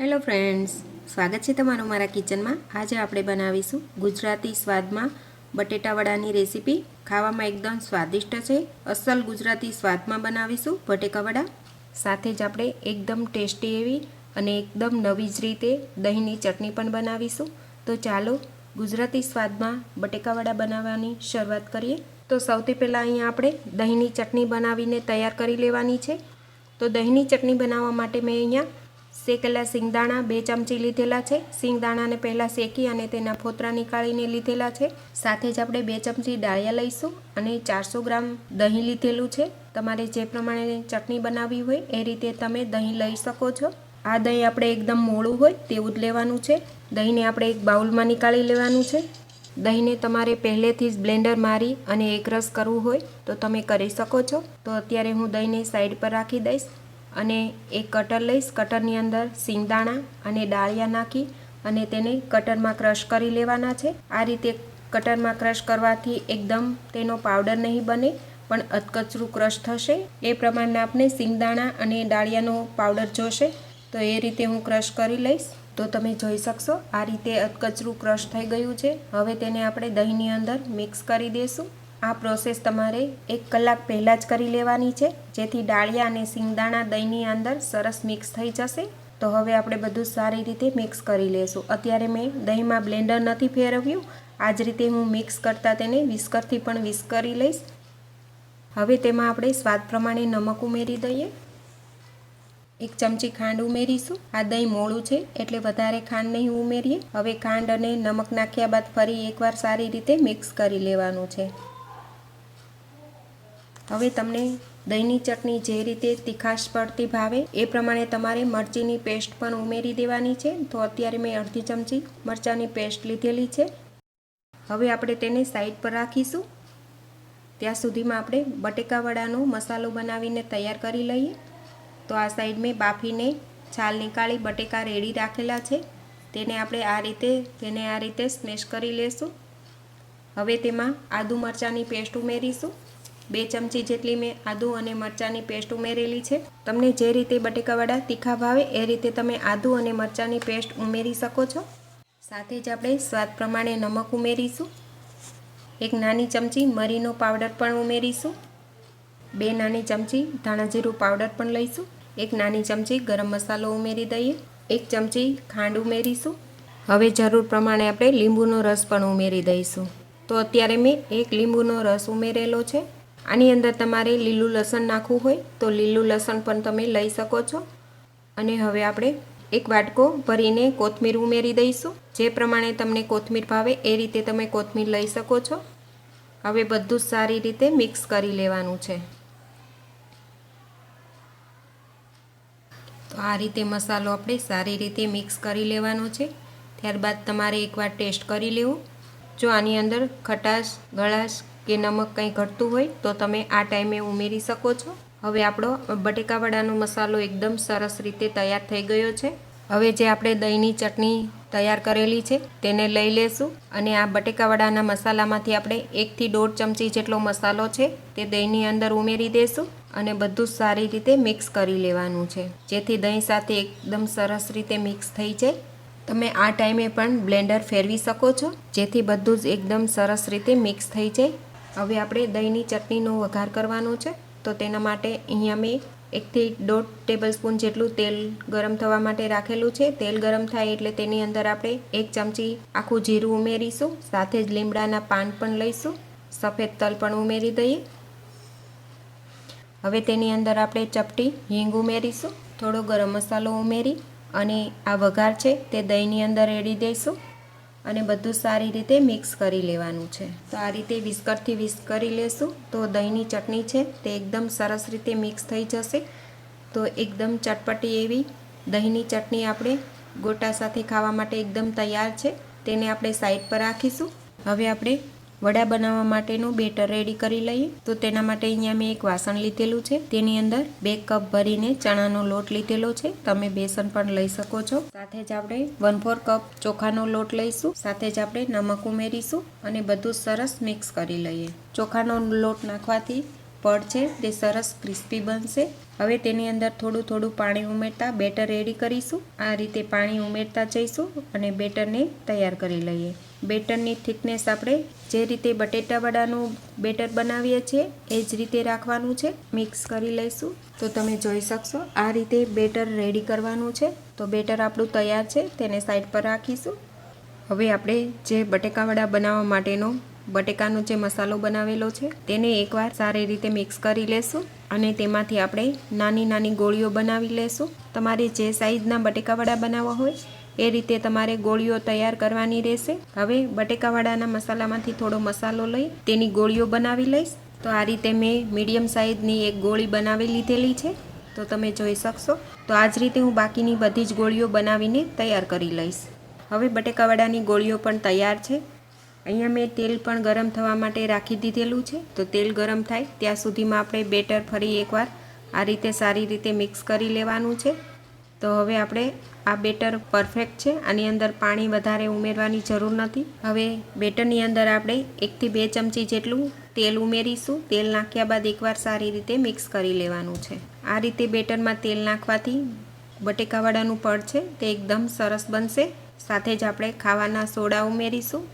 Hello friends, સ્વાગત છે તમારું મારા કિચનમાં. આજે આપણે બનાવીશું ગુજરાતી સ્વાદમાં બટેટાવડાની રેસીપી. ખાવામાં એકદમ સ્વાદિષ્ટ છે. અસલ ગુજરાતી સ્વાદમાં બનાવીશું બટેકાવડા સાથે જ આપણે એકદમ ટેસ્ટી એવી અને એકદમ નવી જ રીતે દહીંની ચટણી પણ બનાવીશું. તો ચાલો ગુજરાતી સ્વાદમાં બટેકાવડા બનાવવાની શરૂઆત કરીએ. તો સૌથી પહેલાં અહીંયા આપણે દહીંની ચટણી બનાવીને તૈયાર કરી લેવાની છે. તો દહીંની ચટણી બનાવવા માટે મેં અહીંયા શેકેલા સિંગદાણા બે ચમચી લીધેલા છે. સિંગદાણાને પહેલાં શેકી અને તેના ફોતરા નીકાળીને લીધેલા છે. સાથે જ આપણે બે ચમચી ડાળિયા લઈશું અને ચારસો ગ્રામ દહીં લીધેલું છે. તમારે જે પ્રમાણે ચટણી બનાવવી હોય એ રીતે તમે દહીં લઈ શકો છો. આ દહીં આપણે એકદમ મોળું હોય તેવું જ લેવાનું છે. દહીંને આપણે એક બાઉલમાં નીકાળી લેવાનું છે. દહીંને તમારે પહેલેથી જ બ્લેન્ડર મારી અને એકરસ કરવું હોય તો તમે કરી શકો છો. તો અત્યારે હું દહીંને સાઈડ પર રાખી દઈશ. અને એક કટર લઈશ. કટરની અંદર સિંગદાણા અને ડાળિયા નાખી અને તેને કટરમાં ક્રશ કરી લેવાના છે. આ રીતે કટરમાં ક્રશ કરવાથી એકદમ તેનો પાવડર નહીં બને, પણ અધકચરું ક્રશ થશે. એ પ્રમાણે આપણે સિંગદાણા અને ડાળિયાનો પાવડર જોશે. તો એ રીતે હું ક્રશ કરી લઈશ. તો તમે જોઈ શકશો, આ રીતે અધકચરું ક્રશ થઈ ગયું છે. હવે તેને આપણે દહીંની અંદર મિક્સ કરી દઈશું આ પ્રોસેસ તમારે એક કલાક પહેલાં જ કરી લેવાની છે, જેથી ડાળિયા અને સિંગદાણા દહીંની અંદર સરસ મિક્સ થઈ જશે. તો હવે આપણે બધું સારી રીતે મિક્સ કરી લેશું. અત્યારે મેં દહીંમાં બ્લેન્ડર નથી ફેરવ્યું. આ જ રીતે હું મિક્સ કરતાં તેને વિસ્કરથી પણ વિસ્ક કરી લઈશ. હવે તેમાં આપણે સ્વાદ પ્રમાણે નમક ઉમેરી દઈએ. એક ચમચી ખાંડ ઉમેરીશું. આ દહીં મોળું છે, એટલે વધારે ખાંડ નહીં ઉમેરીએ. હવે ખાંડ અને નમક નાખ્યા બાદ ફરી એકવાર સારી રીતે મિક્સ કરી લેવાનું છે. હવે તમને દહીંની ચટણી જે રીતે તીખાશ પડતી ભાવે, એ પ્રમાણે તમારે મરચીની પેસ્ટ પણ ઉમેરી દેવાની છે. તો અત્યારે મેં અડધી ચમચી મરચાંની પેસ્ટ લીધેલી છે. હવે આપણે તેને સાઈડ પર રાખીશું. ત્યાં સુધીમાં આપણે બટેકા વડાનો મસાલો બનાવીને તૈયાર કરી લઈએ. તો આ સાઈડ મેં બાફીને છાલ નીકાળી બટેકા રેડી રાખેલા છે. તેને આપણે આ રીતે, તેને આ રીતે સ્મેશ કરી લેશું. હવે તેમાં આદુ મરચાંની પેસ્ટ ઉમેરીશું. બે ચમચી જેટલી મેં આદું અને મરચાંની પેસ્ટ ઉમેરેલી છે. તમને જે રીતે બટેકાવાળા તીખા ભાવે, એ રીતે તમે આદુ અને મરચાંની પેસ્ટ ઉમેરી શકો છો. સાથે જ આપણે સ્વાદ પ્રમાણે નમક ઉમેરીશું. એક નાની ચમચી મરીનો પાવડર પણ ઉમેરીશું. બે નાની ચમચી ધાણાજીરું પાવડર પણ લઈશું. એક નાની ચમચી ગરમ મસાલો ઉમેરી દઈએ. એક ચમચી ખાંડ ઉમેરીશું. હવે જરૂર પ્રમાણે આપણે લીંબુનો રસ પણ ઉમેરી દઈશું. તો અત્યારે મેં એક લીંબુનો રસ ઉમેરેલો છે. આની અંદર તમારે લીલું લસણ નાખવું હોય તો લીલું લસણ પણ તમે લઈ શકો છો. અને હવે આપણે એક વાટકો ભરીને કોથમીર ઉમેરી દઈશું. જે પ્રમાણે તમને કોથમીર ભાવે એ રીતે તમે કોથમીર લઈ શકો છો. હવે બધું જ સારી રીતે મિક્સ કરી લેવાનું છે. તો આ રીતે મસાલો આપણે સારી રીતે મિક્સ કરી લેવાનો છે. ત્યારબાદ તમારે એકવાર ટેસ્ટ કરી લેવું. જો આની અંદર ખટાશ, ગળાશ કે નમક કંઈ ઘટતું હોય તો તમે આ ટાઈમે ઉમેરી શકો છો. હવે આપણો બટેકાવડાનો મસાલો એકદમ સરસ રીતે તૈયાર થઈ ગયો છે. હવે જે આપણે દહીંની ચટણી તૈયાર કરેલી છે તેને લઈ લેશું અને આ બટેકાવડાના મસાલામાંથી આપણે એકથી દોઢ ચમચી જેટલો મસાલો છે તે દહીંની અંદર ઉમેરી દઈશું અને બધું સારી રીતે મિક્સ કરી લેવાનું છે. જેથી દહીં સાથે એકદમ સરસ રીતે મિક્સ થઈ જાય. તમે આ ટાઈમે પણ બ્લેન્ડર ફેરવી શકો છો જેથી બધું જ એકદમ સરસ રીતે મિક્સ થઈ જાય. હવે આપણે દહીંની ચટણીનો વઘાર કરવાનો છે. તો તેના માટે અહીંયા મેં એકથી દોઢ ટેબલ સ્પૂન જેટલું તેલ ગરમ થવા માટે રાખેલું છે. તેલ ગરમ થાય એટલે તેની અંદર આપણે એક ચમચી આખું જીરું ઉમેરીશું, સાથે જ લીમડાના પાન પણ લઈશું. સફેદ તલ પણ ઉમેરી દઈએ. હવે તેની અંદર આપણે ચપટી હિંગ ઉમેરીશું. થોડો ગરમ મસાલો ઉમેરી અને આ વઘાર છે તે દહીંની અંદર રેડી દઈશું. અને બધું સારી રીતે મિક્સ કરી લેવાનું છે. તો આ રીતે વિસ્કરથી વિસ્ક કરી લેશું. તો દહીંની ચટણી છે તે એકદમ સરસ રીતે મિક્સ થઈ જશે. તો એકદમ ચટપટી એવી દહીંની ચટણી આપણે ગોટા સાથે ખાવા માટે એકદમ તૈયાર છે. તેને આપણે સાઈડ પર રાખીશું. હવે આપણે વડા બનાવવા માટેનું બેટર રેડી કરી લઈએ. તો તેના માટે અહીંયા મેં એક વાસણ લીધેલું છે. તેની અંદર બે કપ ભરીને ચણાનો લોટ લીધેલો છે. તમે બેસન પણ લઈ શકો છો. સાથે જ આપણે વન ફોર કપ ચોખાનો લોટ લઈશું. સાથે જ આપણે નમક ઉમેરીશું અને બધું સરસ મિક્સ કરી લઈએ. ચોખાનો લોટ નાખવાથી પડ છે, તે સરસ ક્રિસ્પી બનશે. હવે તેની અંદર થોડું થોડું પાણી ઉમેરતા બેટર રેડી કરીશું. આ રીતે પાણી ઉમેરતા જઈશું અને બેટરને તૈયાર કરી લઈએ. બેટરની થિકનેસ આપણે જે રીતે બટેટા વડાનું બેટર બનાવીએ છીએ, એ જ રીતે રાખવાનું છે. મિક્સ કરી લઈશું. તો તમે જોઈ શકશો, આ રીતે બેટર રેડી કરવાનું છે. તો બેટર આપણું તૈયાર છે, તેને સાઈડ પર રાખીશું. હવે આપણે જે બટેકાવડા બનાવવા માટેનો બટેકાનો જે મસાલો બનાવેલો છે, તેને એકવાર સારી રીતે મિક્સ કરી લેશું અને તેમાંથી આપણે નાની નાની ગોળીઓ બનાવી લેશું. તમારે જે સાઈઝના બટેકાવડા બનાવવા હોય, એ રીતે તમારે ગોળીઓ તૈયાર કરવાની રહેશે. હવે બટેકાવાડાના મસાલામાંથી થોડો મસાલો લઈ તેની ગોળીઓ બનાવી લઈશ. તો આ રીતે મેં મીડિયમ સાઈઝની એક ગોળી બનાવી લીધેલી છે. તો તમે જોઈ શકશો. તો આ જ રીતે હું બાકીની બધી જ ગોળીઓ બનાવીને તૈયાર કરી લઈશ. હવે બટેકાવાડાની ગોળીઓ પણ તૈયાર છે. અહીંયા મેં તેલ પણ ગરમ થવા માટે રાખી દીધેલું છે. તો તેલ ગરમ થાય ત્યાં સુધીમાં આપણે બેટર ફરી એકવાર આ રીતે સારી રીતે મિક્સ કરી લેવાનું છે. તો હવે આપણે આ બેટર પરફેક્ટ છે. આની અંદર પાણી વધારે ઉમેરવાની જરૂર નથી. હવે બેટરની અંદર આપણે એકથી બે ચમચી જેટલું તેલ ઉમેરીશું. તેલ નાખ્યા બાદ એકવાર સારી રીતે મિક્સ કરી લેવાનું છે. આ રીતે બેટરમાં તેલ નાખવાથી બટેકાવાળાનું પડ છે તે એકદમ સરસ બનશે. સાથે જ આપણે ખાવાના સોડા ઉમેરીશું.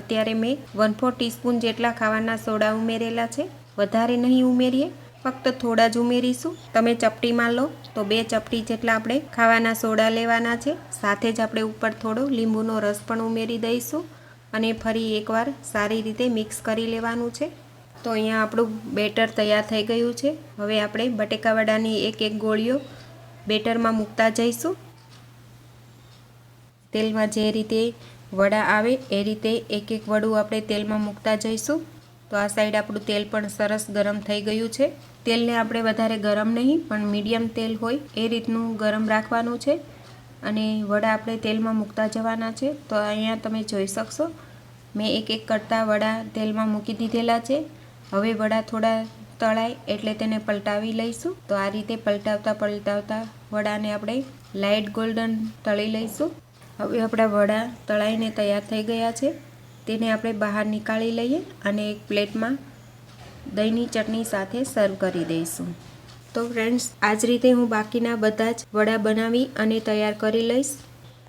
અત્યારે મેં વન ફોર ટીસ્પૂન જેટલા ખાવાના સોડા ઉમેરેલા છે. વધારે નહીં ઉમેરીએ, ફક્ત થોડા જ ઉમેરીશું. તમે ચપટીમાં લો, તો બે ચપટી જેટલા આપણે ખાવાના સોડા લેવાના છે. સાથે જ આપણે ઉપર થોડો લીંબુનો રસ પણ ઉમેરી દઈશું અને ફરી એકવાર સારી રીતે મિક્સ કરી લેવાનું છે. તો અહીંયા આપણું બેટર તૈયાર થઈ ગયું છે. હવે આપણે બટેકાવાડાની એક એક ગોળીઓ બેટરમાં મૂકતા જઈશું. તેલમાં જે રીતે વડા આવે એ રીતે એક એક વડું આપણે તેલમાં મૂકતા જઈશું. તો આ સાઈડ આપણું તેલ પણ સરસ ગરમ થઈ ગયું છે. તેલને આપણે વધારે ગરમ નહીં, પણ મીડિયમ તેલ હોય એ રીતનું ગરમ રાખવાનું છે. અને વડા આપણે તેલમાં મૂકતા જવાના છે. તો અહીંયા તમે જોઈ શકશો, મેં એક એક કરતાં વડા તેલમાં મૂકી દીધેલા છે. હવે વડા થોડા તળાય એટલે તેને પલટાવી લઈશું. તો આ રીતે પલટાવતા પલટાવતા વડાને આપણે લાઇટ ગોલ્ડન તળી લઈશું. હવે આપણા વડા તળાઈને તૈયાર થઈ ગયા છે. તેને આપણે બહાર નીકાળી લઈએ અને એક પ્લેટમાં દહીંની ચટણી સાથે સર્વ કરી દઈશું. તો ફ્રેન્ડ્સ આ જ રીતે હું બાકીના બધા જ વડા બનાવી અને તૈયાર કરી લઈશ.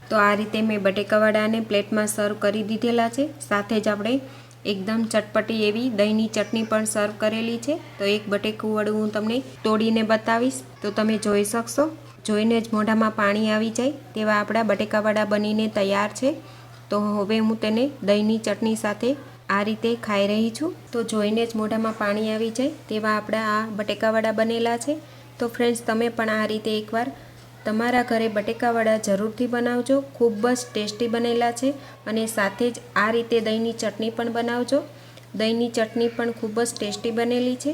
તો આ રીતે મેં બટેકા વડાને પ્લેટમાં સર્વ કરી દીધેલા છે. સાથે જ આપણે એકદમ ચટપટી એવી દહીંની ચટણી પણ સર્વ કરેલી છે. તો એક બટેકું વડું હું તમને તોડીને બતાવીશ. તો તમે જોઈ શકશો. જોઈને જ મોઢામાં પાણી આવી જાય તેવા આપણા બટેકાવાડા બનીને તૈયાર છે. તો હવે હું તેને દહીંની ચટણી સાથે આ રીતે ખાઈ રહી છું. તો જોઈને જ મોઢામાં પાણી આવી જાય તેવા આપણા આ બટેકાવાડા બનેલા છે. તો ફ્રેન્ડ્સ તમે પણ આ રીતે એકવાર તમારા ઘરે બટેકાવાડા જરૂરથી બનાવજો. ખૂબ જ ટેસ્ટી બનેલા છે અને સાથે જ આ રીતે દહીંની ચટણી પણ બનાવજો. દહીંની ચટણી પણ ખૂબ જ ટેસ્ટી બનેલી છે.